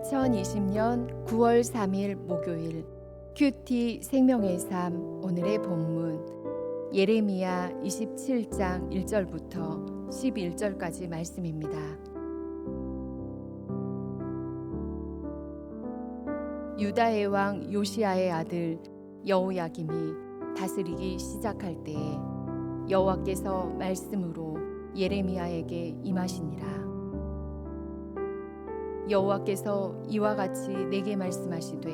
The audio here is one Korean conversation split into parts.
2020년 9월 3일 목요일 큐티 생명의 삶 오늘의 본문 예레미야 27장 1절부터 11절까지 말씀입니다. 유다의 왕 요시아의 아들 여호야김이 다스리기 시작할 때에 여호와께서 말씀으로 예레미야에게 임하시니라. 여호와께서 이와 같이 내게 말씀하시되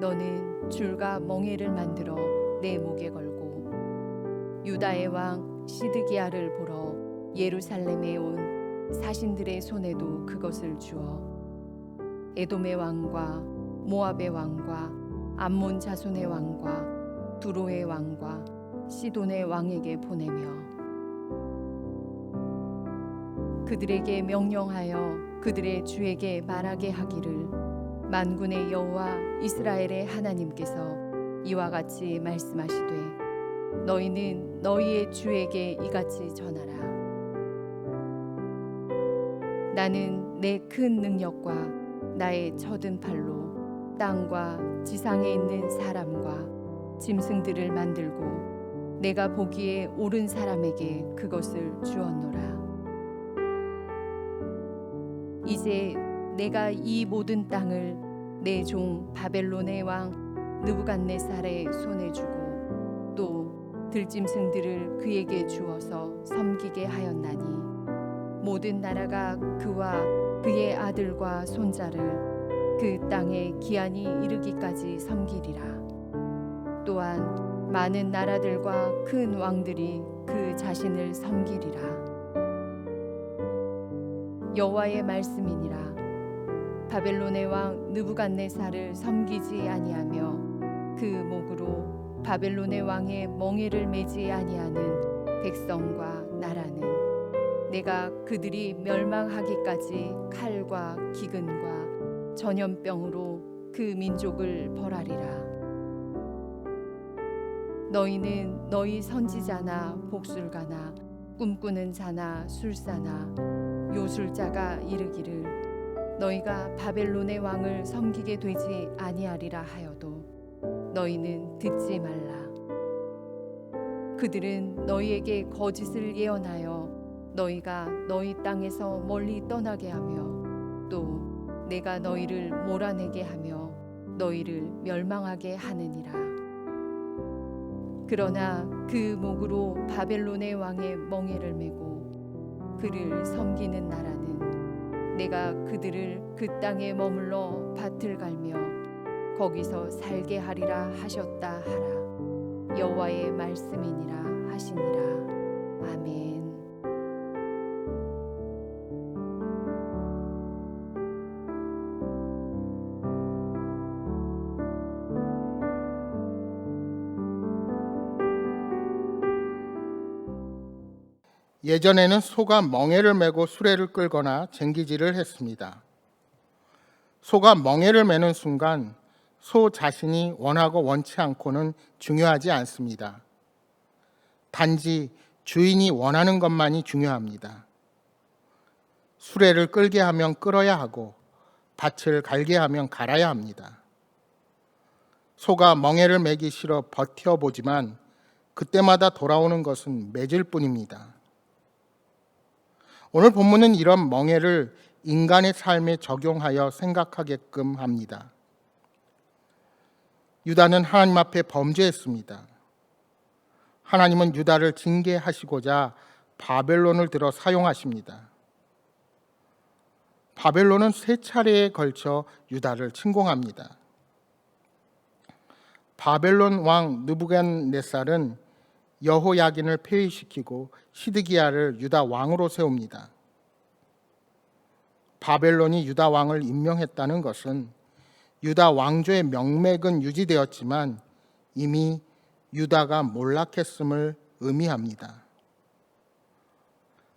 너는 줄과 멍에를 만들어 내 목에 걸고 유다의 왕 시드기야를 보러 예루살렘에 온 사신들의 손에도 그것을 주어 에돔의 왕과 모압의 왕과 암몬 자손의 왕과 두로의 왕과 시돈의 왕에게 보내며 그들에게 명령하여 그들의 주에게 말하게 하기를 만군의 여호와 이스라엘의 하나님께서 이와 같이 말씀하시되 너희는 너희의 주에게 이같이 전하라. 나는 내 큰 능력과 나의 쳐든 팔로 땅과 지상에 있는 사람과 짐승들을 만들고 내가 보기에 옳은 사람에게 그것을 주었노라 이제 내가 이 모든 땅을 내 종 바벨론의 왕 느부갓네살의 손에 주고 또 들짐승들을 그에게 주어서 섬기게 하였나니 모든 나라가 그와 그의 아들과 손자를 그 땅에 기한이 이르기까지 섬기리라. 또한 많은 나라들과 큰 왕들이 그 자신을 섬기리라 여호와의 말씀이니라. 바벨론의 왕 느부갓네살을 섬기지 아니하며 그 목으로 바벨론의 왕의 멍에를 매지 아니하는 백성과 나라는 내가 그들이 멸망하기까지 칼과 기근과 전염병으로 그 민족을 벌하리라. 너희는 너희 선지자나 복술가나 꿈꾸는 자나 술사나 요술자가 이르기를 너희가 바벨론의 왕을 섬기게 되지 아니하리라 하여도 너희는 듣지 말라. 그들은 너희에게 거짓을 예언하여 너희가 너희 땅에서 멀리 떠나게 하며 또 내가 너희를 몰아내게 하며 너희를 멸망하게 하느니라. 그러나 그 목으로 바벨론의 왕의 멍에를 메고 그를 섬기는 나라는 내가 그들을 그 땅에 머물러 밭을 갈며 거기서 살게 하리라 하셨다 하라. 여호와의 말씀이니라 하시니라. 아멘 예전에는 소가 멍에를 메고 수레를 끌거나 쟁기질을 했습니다. 소가 멍에를 메는 순간 소 자신이 원하고 원치 않고는 중요하지 않습니다. 단지 주인이 원하는 것만이 중요합니다. 수레를 끌게 하면 끌어야 하고 밭을 갈게 하면 갈아야 합니다. 소가 멍에를 매기 싫어 버텨보지만 그때마다 돌아오는 것은 매질 뿐입니다. 오늘 본문은 이런 멍해를 인간의 삶에 적용하여 생각하게끔 합니다. 유다는 하나님 앞에 범죄했습니다. 하나님은 유다를 징계하시고자 바벨론을 들어 사용하십니다. 바벨론은 세 차례에 걸쳐 유다를 침공합니다. 바벨론 왕 느부갓네살은 여호야긴을 폐위시키고 시드기야를 유다 왕으로 세웁니다. 바벨론이 유다 왕을 임명했다는 것은 유다 왕조의 명맥은 유지되었지만 이미 유다가 몰락했음을 의미합니다.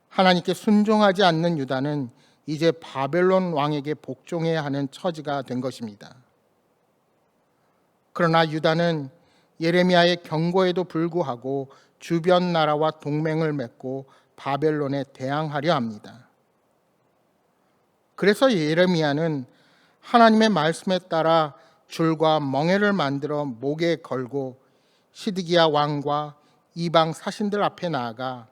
하나님께 순종하지 않는 유다는 이제 바벨론 왕에게 복종해야 하는 처지가 된 것입니다. 그러나 유다는 예레미야의 경고에도 불구하고 주변 나라와 동맹을 맺고 바벨론에 대항하려 합니다. 그래서 예레미야는 하나님의 말씀에 따라 줄과 멍에를 만들어 목에 걸고 시드기야 왕과 이방 사신들 앞에 나아가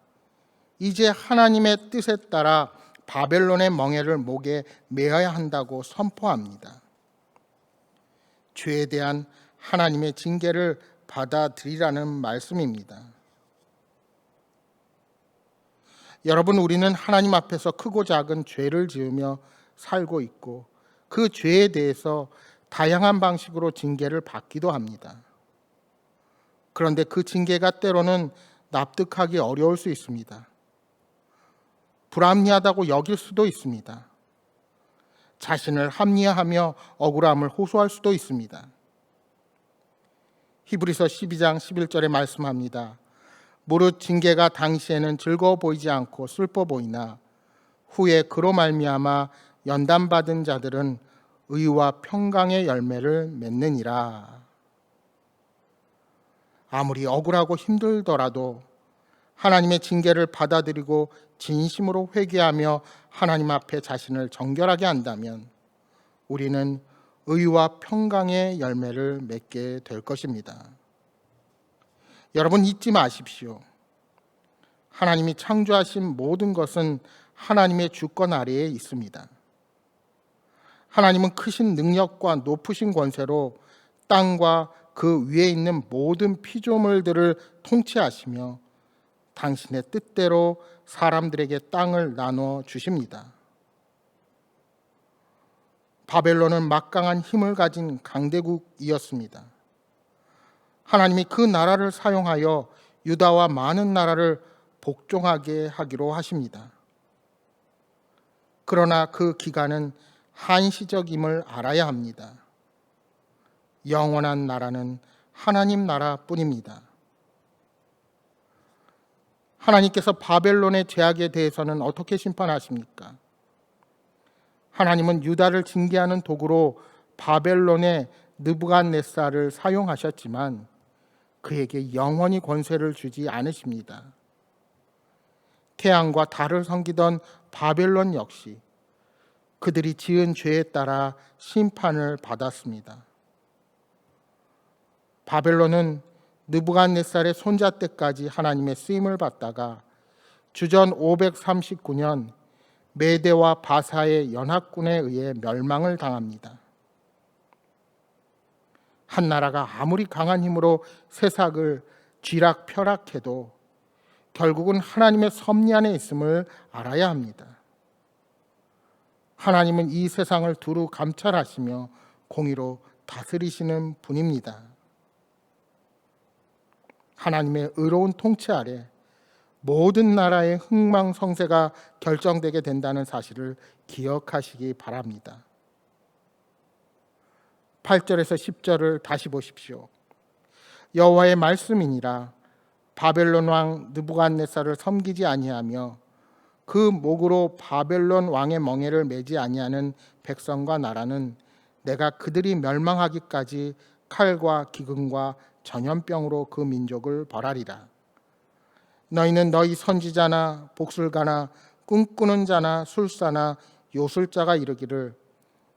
이제 하나님의 뜻에 따라 바벨론의 멍에를 목에 메어야 한다고 선포합니다. 죄에 대한 하나님의 징계를 받아들이라는 말씀입니다. 여러분, 우리는 하나님 앞에서 크고 작은 죄를 지으며 살고 있고 그 죄에 대해서 다양한 방식으로 징계를 받기도 합니다. 그런데 그 징계가 때로는 납득하기 어려울 수 있습니다. 불합리하다고 여길 수도 있습니다. 자신을 합리화하며 억울함을 호소할 수도 있습니다. 히브리서 12장 11절에 말씀합니다. 무릇 징계가 당시에는 즐거워 보이지 않고 슬퍼 보이나 후에 그로 말미암아 연단 받은 자들은 의와 평강의 열매를 맺느니라. 아무리 억울하고 힘들더라도 하나님의 징계를 받아들이고 진심으로 회개하며 하나님 앞에 자신을 정결하게 한다면 우리는 의와 평강의 열매를 맺게 될 것입니다. 여러분 잊지 마십시오. 하나님이 창조하신 모든 것은 하나님의 주권 아래에 있습니다. 하나님은 크신 능력과 높으신 권세로 땅과 그 위에 있는 모든 피조물들을 통치하시며 당신의 뜻대로 사람들에게 땅을 나눠 주십니다. 바벨론은 막강한 힘을 가진 강대국이었습니다. 하나님이 그 나라를 사용하여 유다와 많은 나라를 복종하게 하기로 하십니다. 그러나 그 기간은 한시적임을 알아야 합니다. 영원한 나라는 하나님 나라뿐입니다. 하나님께서 바벨론의 죄악에 대해서는 어떻게 심판하십니까? 하나님은 유다를 징계하는 도구로 바벨론의 느부갓네살을 사용하셨지만 그에게 영원히 권세를 주지 않으십니다. 태양과 달을 섬기던 바벨론 역시 그들이 지은 죄에 따라 심판을 받았습니다. 바벨론은 느부갓네살의 손자 때까지 하나님의 쓰임을 받다가 주전 539년 메대와 바사의 연합군에 의해 멸망을 당합니다. 한 나라가 아무리 강한 힘으로 세상을 쥐락펴락해도 결국은 하나님의 섭리 안에 있음을 알아야 합니다. 하나님은 이 세상을 두루 감찰하시며 공의로 다스리시는 분입니다. 하나님의 의로운 통치 아래 모든 나라의 흥망성쇠가 결정되게 된다는 사실을 기억하시기 바랍니다. 8절에서 10절을 다시 보십시오. 여호와의 말씀이니라 바벨론 왕 느부갓네살을 섬기지 아니하며 그 목으로 바벨론 왕의 멍에를 매지 아니하는 백성과 나라는 내가 그들이 멸망하기까지 칼과 기근과 전염병으로 그 민족을 벌하리라. 너희는 너희 선지자나 복술가나 꿈꾸는 자나 술사나 요술자가 이르기를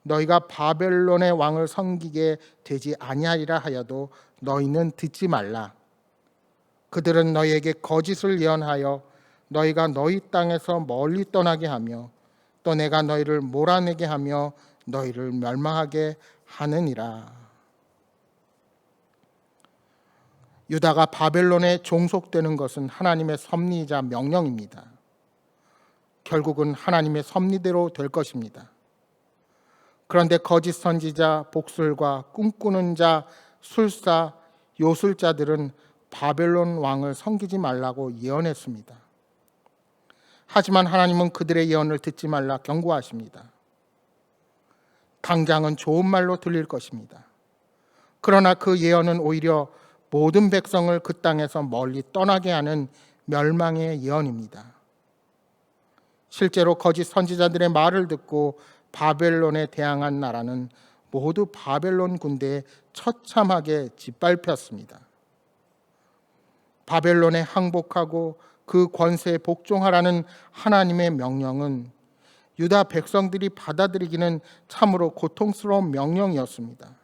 너희가 바벨론의 왕을 섬기게 되지 아니하리라 하여도 너희는 듣지 말라. 그들은 너희에게 거짓을 예언하여 너희가 너희 땅에서 멀리 떠나게 하며 또 내가 너희를 몰아내게 하며 너희를 멸망하게 하느니라. 유다가 바벨론에 종속되는 것은 하나님의 섭리이자 명령입니다. 결국은 하나님의 섭리대로 될 것입니다. 그런데 거짓 선지자, 복술과 꿈꾸는 자, 술사, 요술자들은 바벨론 왕을 섬기지 말라고 예언했습니다. 하지만 하나님은 그들의 예언을 듣지 말라 경고하십니다. 당장은 좋은 말로 들릴 것입니다. 그러나 그 예언은 오히려 모든 백성을 그 땅에서 멀리 떠나게 하는 멸망의 예언입니다. 실제로 거짓 선지자들의 말을 듣고 바벨론에 대항한 나라는 모두 바벨론 군대에 처참하게 짓밟혔습니다. 바벨론에 항복하고 그 권세에 복종하라는 하나님의 명령은 유다 백성들이 받아들이기는 참으로 고통스러운 명령이었습니다.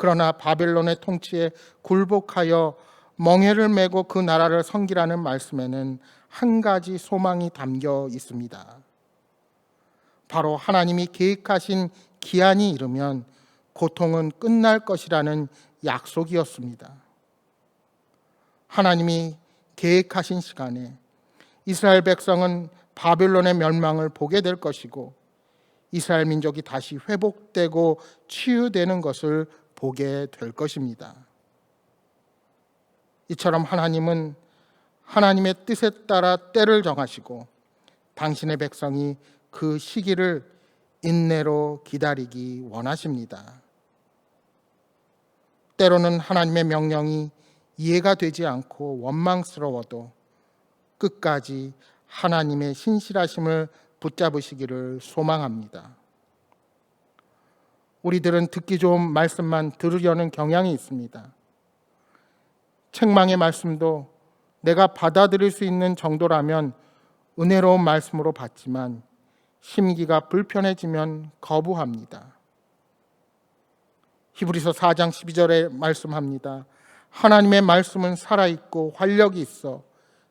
그러나 바벨론의 통치에 굴복하여 멍해를 메고 그 나라를 섬기라는 말씀에는 한 가지 소망이 담겨 있습니다. 바로 하나님이 계획하신 기한이 이르면 고통은 끝날 것이라는 약속이었습니다. 하나님이 계획하신 시간에 이스라엘 백성은 바벨론의 멸망을 보게 될 것이고 이스라엘 민족이 다시 회복되고 치유되는 것을 보게 될 것입니다. 이처럼 하나님은 하나님의 뜻에 따라 때를 정하시고 당신의 백성이 그 시기를 인내로 기다리기 원하십니다. 때로는 하나님의 명령이 이해가 되지 않고 원망스러워도 끝까지 하나님의 신실하심을 붙잡으시기를 소망합니다. 우리들은 듣기 좋은 말씀만 들으려는 경향이 있습니다. 책망의 말씀도 내가 받아들일 수 있는 정도라면 은혜로운 말씀으로 받지만 심기가 불편해지면 거부합니다. 히브리서 4장 12절에 말씀합니다. 하나님의 말씀은 살아있고 활력이 있어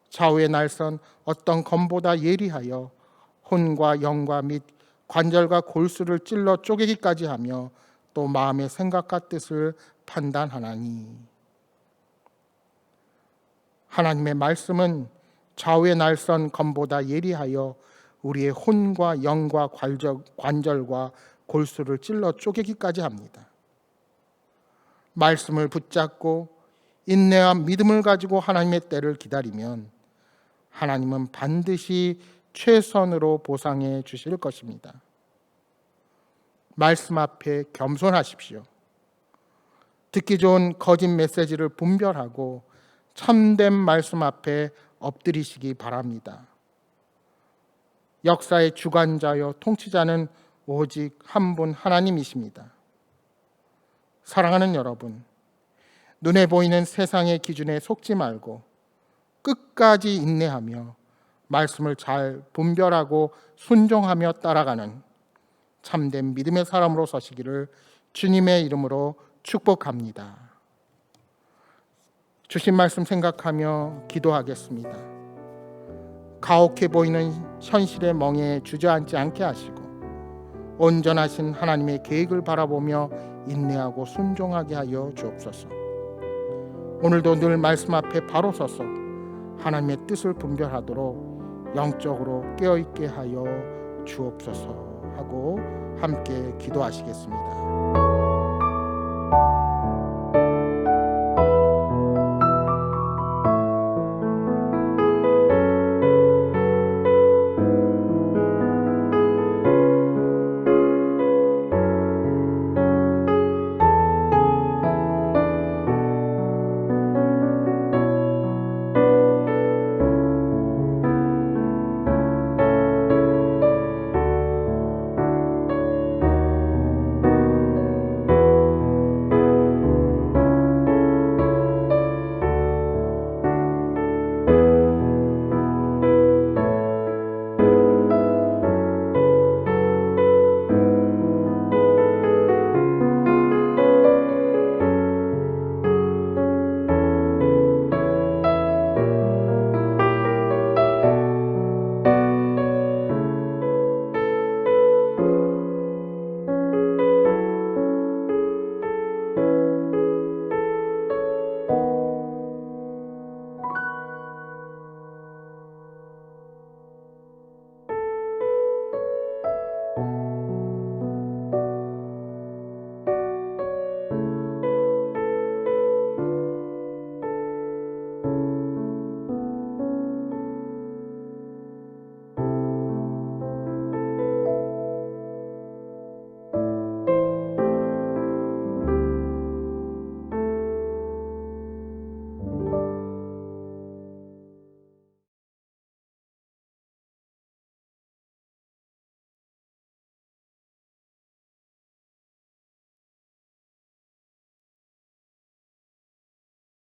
좌우의 날선 어떤 검보다 예리하여 혼과 영과 및 관절과 골수를 찔러 쪼개기까지 하며 또 마음의 생각과 뜻을 판단하나니 하나님의 말씀은 좌우의 날선 검보다 예리하여 우리의 혼과 영과 관절, 관절과 골수를 찔러 쪼개기까지 합니다. 말씀을 붙잡고 인내와 믿음을 가지고 하나님의 때를 기다리면 하나님은 반드시 최선으로 보상해 주실 것입니다. 말씀 앞에 겸손하십시오. 듣기 좋은 거짓 메시지를 분별하고 참된 말씀 앞에 엎드리시기 바랍니다. 역사의 주관자여 통치자는 오직 한 분 하나님이십니다. 사랑하는 여러분, 눈에 보이는 세상의 기준에 속지 말고 끝까지 인내하며 말씀을 잘 분별하고 순종하며 따라가는 참된 믿음의 사람으로 서시기를 주님의 이름으로 축복합니다. 주신 말씀 생각하며 기도하겠습니다. 가혹해 보이는 현실의 멍에 주저앉지 않게 하시고 온전하신 하나님의 계획을 바라보며 인내하고 순종하게 하여 주옵소서. 오늘도 늘 말씀 앞에 바로 서서 하나님의 뜻을 분별하도록 영적으로 깨어 있게 하여 주옵소서 하고 함께 기도하시겠습니다.